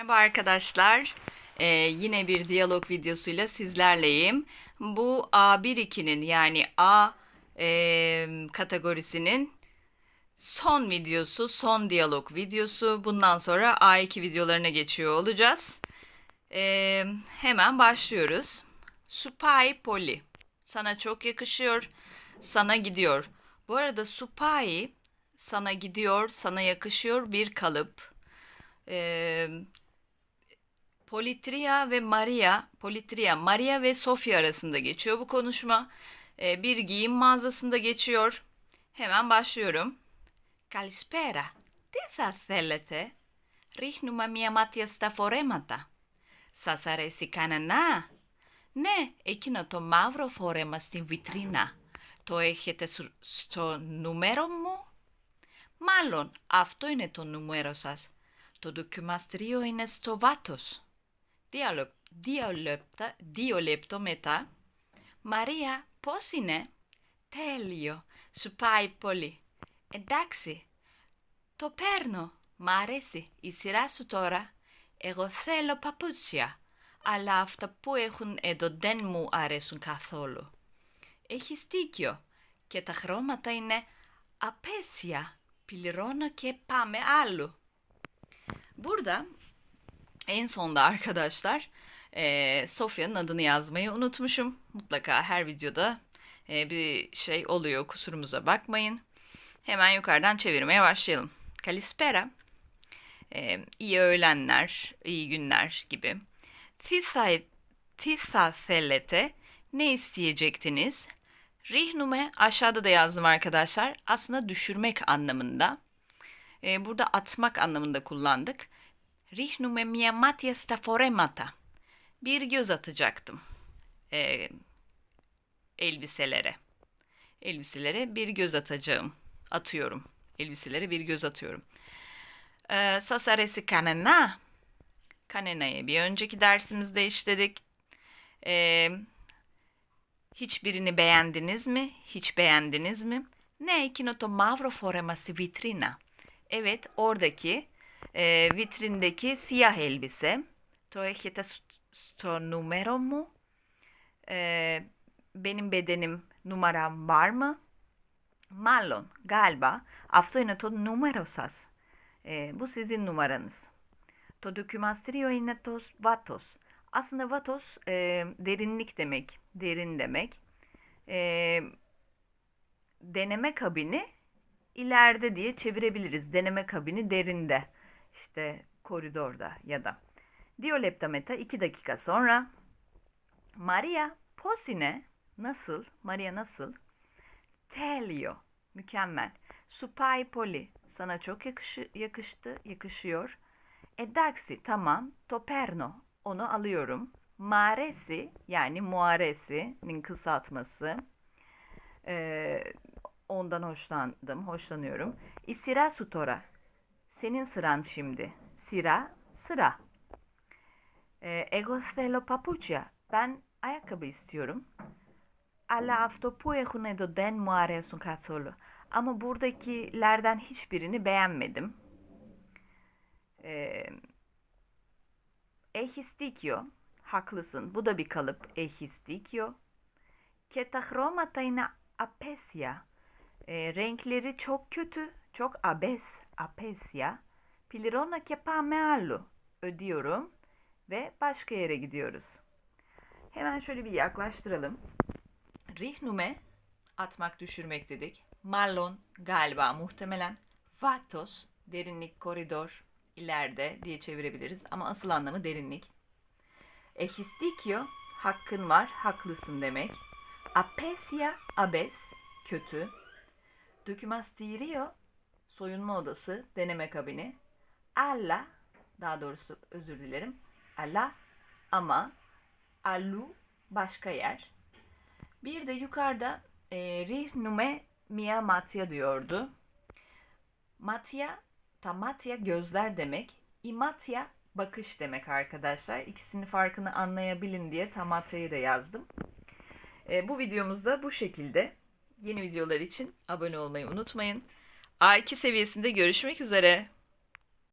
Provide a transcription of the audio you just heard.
Merhaba arkadaşlar. Ee, yine bir diyalog videosuyla sizlerleyim. Bu A1-2'nin yani A e, kategorisinin son videosu, son diyalog videosu. Bundan sonra A2 videolarına geçiyor olacağız. Ee, hemen başlıyoruz. Supai Poli. Sana çok yakışıyor. Sana gidiyor. Bu arada Supai sana gidiyor, sana yakışıyor bir kalıp. Ee, Politria ve Maria, Politria, Maria ve Sofia arasında geçiyor bu konuşma. Ee, bir giyim mağazasında geçiyor. Hemen başlıyorum. Καλησπέρα. Τι θα θέλετε; Ρίχνουμε μία μάτια στα φορέματα. Σας αρέσει κανένα; Ναι, εκείνο το μαύρο φόρεμα στην βιτρίνα. Το έχετε σου- στο νούμερο μου; Μάλλον αυτό είναι το νούμερο σας. Το ντοκιμαστρίο είναι στο βάτος. Δύο, λεπ- δύο λεπτά, δύο λεπτό μετά. Μαρία, πώς είναι; Τέλειο. Σου πάει πολύ. Εντάξει. Το παίρνω. Μ' αρέσει. Η σειρά σου τώρα. Εγώ θέλω παπούτσια. Αλλά αυτά που έχουν εδώ δεν μου αρέσουν καθόλου. Έχεις δίκιο. Και τα χρώματα είναι απέσια. Πληρώνω και πάμε άλλο. Burada en sonda arkadaşlar eee Sofya'nın adını yazmayı unutmuşum. Mutlaka her videoda eee, bir şey oluyor kusurumuza bakmayın. Hemen yukarıdan çevirmeye başlayalım. Kalispera. Eee iyi öğlenler, iyi günler gibi. Tisa, sellete ne isteyecektiniz? Rihnume aşağıda da yazdım arkadaşlar. Aslında düşürmek anlamında. Ee, burada atmak anlamında kullandık. Rihnume mia matia sta foremata. Bir göz atacaktım. Ee, elbiselere. Elbiselere bir göz atacağım. Atıyorum. Elbiselere bir göz atıyorum. Ee, sasaresi kanena. Kanena'yı bir önceki dersimizde işledik. Ee, hiçbirini beğendiniz mi? Hiç beğendiniz mi? Ne εκείνο το μαύρο φόρεμα στη vitrina. Evet, oradaki e, vitrindeki siyah elbise. Toejeta sto numero mu? E, benim bedenim numaram var mı? Marlon galiba afsoinato numerosas. E, bu sizin numaranız. To documasterio inatos vatos. Aslında vatos e, derinlik demek, derin demek. E, deneme kabini ileride diye çevirebiliriz. Deneme kabini derinde. İşte koridorda ya da. Dioleptameta 2 dakika sonra. Maria Posine nasıl? Maria nasıl? Telio mükemmel. Supai Poli sana çok yakışı, yakıştı, yakışıyor. Edaksi tamam. Toperno onu alıyorum. Maresi yani muaresi'nin kısaltması. Ee, ondan hoşlandım, hoşlanıyorum. İsira sutora. Senin sıran şimdi. Sira, sıra. Ee, εγώ θέλω papuçya. Ben ayakkabı istiyorum. Αλλά αυτό που έχουν εδώ δεν μου αρέσουν καθόλου. Ama buradakilerden hiçbirini beğenmedim. Ee, έχεις δίκιο. Haklısın. Bu da bir kalıp. Έχεις δίκιο. Και τα χρώματα είναι απέσια. Ee, renkleri çok kötü. Çok abes, apes ya. Pilirona che pameallu. Ödüyorum ve başka yere gidiyoruz. Hemen şöyle bir yaklaştıralım. Rihnume atmak düşürmek dedik. Marlon galiba muhtemelen. Vatos derinlik koridor ileride diye çevirebiliriz ama asıl anlamı derinlik. Ehistikio hakkın var, haklısın demek. Apesia abes kötü. Dökümastirio soyunma odası deneme kabini. Alla daha doğrusu özür dilerim. Alla ama Allu başka yer. Bir de yukarıda e, Rihnume Mia Matya diyordu. Matya, tamatya gözler demek. İmatya bakış demek arkadaşlar. İkisinin farkını anlayabilin diye tamatyayı da yazdım. E, bu videomuz da bu şekilde. Yeni videolar için abone olmayı unutmayın. A2 seviyesinde görüşmek üzere.